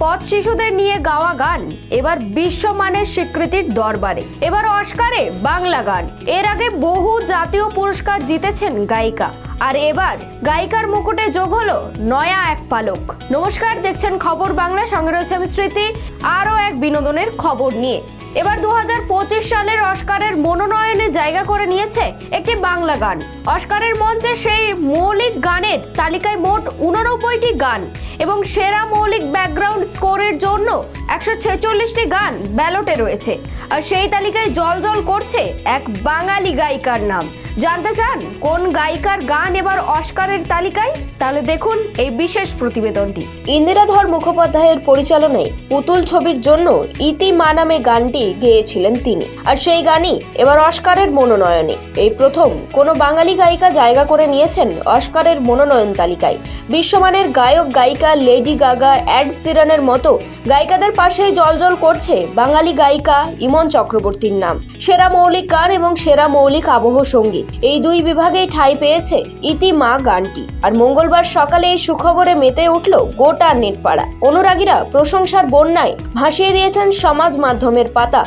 পথ শিশুদের নিয়ে গাওয়া গান, এবার বিশ্বমানের স্বীকৃতির দরবারে। এবার অস্কারে বাংলা গান। এর আগে বহু জাতীয় পুরস্কার জিতেছেন গায়িকা। আর এবার গায়িকার মুকুটে যোগ হলো নয়া এক পালক। নমস্কার, দেখছেন খবর বাংলা। সঙ্গে রয়েছে আমি স্মৃতি। আরও এক বিনোদনের খবর নিয়ে। এবার দু হাজার পঁচিশ সালের অস্কারের মনোনয়নে জায়গা করে নিয়েছে একটি বাংলা গান। অস্কারের মঞ্চে সেই মৌলিক গানের তালিকায় মোট উননব্বইটি গান এবং সেরা মৌলিক ব্যাকগ্রাউন্ড স্কোরের জন্য একশো ছেচল্লিশটি গান ব্যালটে রয়েছে। আর সেই তালিকায় জল জল করছে এক বাঙালি গায়িকার নাম। জানতে চান কোন গায়িকার গান এবার অস্কারের তালিকায়? তাহলে দেখুন এই বিশেষ প্রতিবেদনটি। ইন্দিরাধর মুখোপাধ্যায়ের পরিচালনায় পুতুল ছবির জন্য ইতি মা গানটি গেয়েছিলেন তিনি। আর সেই গানই এবার অস্কারের মনোনয়নে। এই প্রথম কোনো বাঙালি গায়িকা জায়গা করে নিয়েছেন অস্কারের মনোনয়ন তালিকায়। বিশ্বমানের গায়ক গায়িকা লেডি গাগা, অ্যাড সিরানের মতো গায়িকাদের পাশে জলজল করছে বাঙালি গায়িকা ইমন চক্রবর্তীর নাম। সেরা মৌলিক গান এবং সেরা মৌলিক আবহ সংগীত। এই দুই বিভাগেই ঠাঁই পেয়েছে ইতি মা গানটি। আর মঙ্গলবার সকালে এই সুখবরে মেতে উঠল গোটা নেটপাড়া। অনুরাগীরা প্রশংসার বন্যায় ভাসিয়ে দিয়েছেন সমাজ মাধ্যমের পাতা।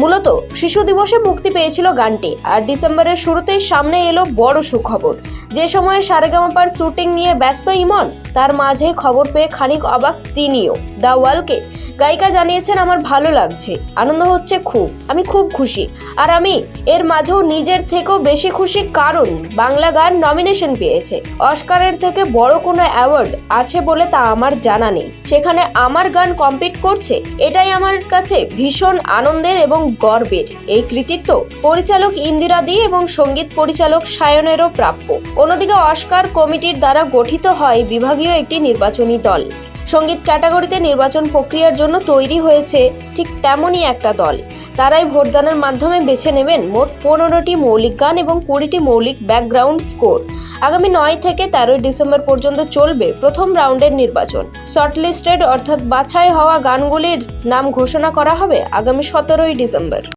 মূলত শিশু দিবসে মুক্তি পেয়েছিল গানটি আর ডিসেম্বরের শুরুতেই সামনে এলো বড় সুখবর। যে সময়ে সারেগামাপার শুটিং নিয়ে ব্যস্ত ইমন, তার মাঝে খবর পেয়ে খানিক অবাক তিনিও। দ্য ওয়ালকে গায়িকা জানিয়েছেন, আমার ভালো লাগছে, আনন্দ হচ্ছে খুব, আমি খুব খুশি। আর আমি, এর মাঝেও নিজের থেকেও বেশি খুশি কারণ বাংলা গান নমিনেশন পেয়েছে। অস্কারের থেকে বড় কোনো অ্যাওয়ার্ড আছে বলে তা আমার জানা নেই। সেখানে আমার গান কম্পিট করছে, এটাই আমার কাছে ভীষণ আনন্দের এবং গর্বের। এই কৃতিত্ব পরিচালক ইন্দিরা দি এবং সংগীত পরিচালক সায়নেরও প্রাপ্য। অন্যদিকে অস্কার কমিটির দ্বারা গঠিত হয় বিভাগীয় একটি নির্বাচনী দল। সংগীত ক্যাটাগরিতে নির্বাচন প্রক্রিয়ার জন্য তৈরি হয়েছে ঠিক তেমনই একটা দল। তারাই ভোটদানের মাধ্যমে বেছে নেবেন মোট পনেরোটি মৌলিক গান এবং কুড়িটি মৌলিক ব্যাকগ্রাউন্ড স্কোর আগামী নয় থেকে তেরোই ডিসেম্বর পর্যন্ত চলবে প্রথম রাউন্ডের নির্বাচন। শর্টলিস্টেড অর্থাৎ বাছাই হওয়া গানগুলির নাম ঘোষণা করা হবে আগামী সতেরোই ডিসেম্বর।